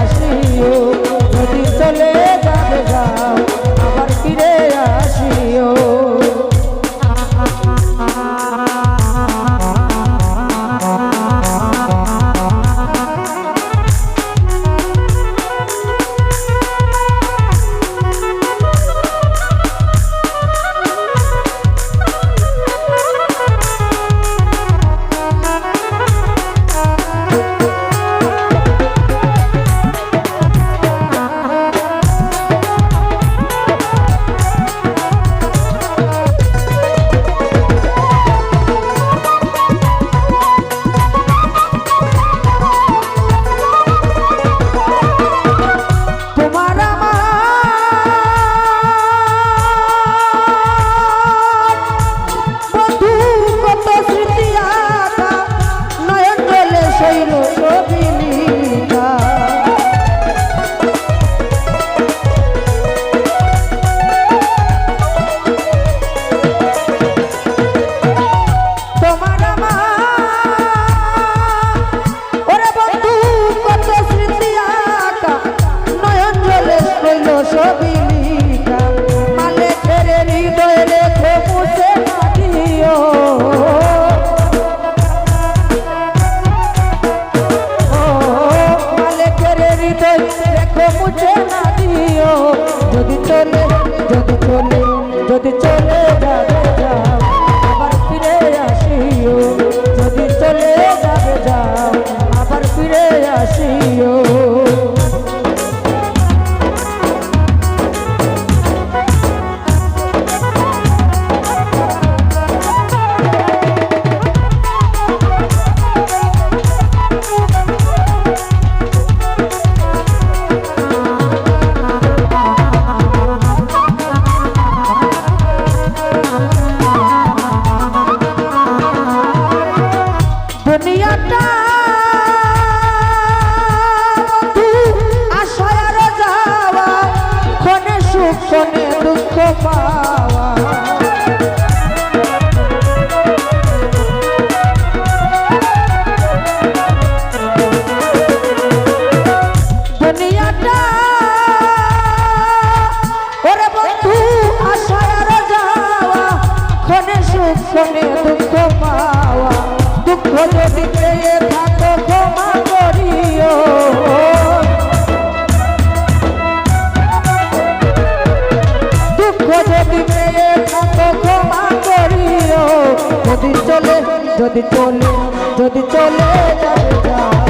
আসিও যদি যদি পেয়ে থাকো, ক্ষমা করিও। দুঃখ যদি পেয়ে থাকো, ক্ষমা করিও। যদি চলে যদি চলে যদি চলে যাবে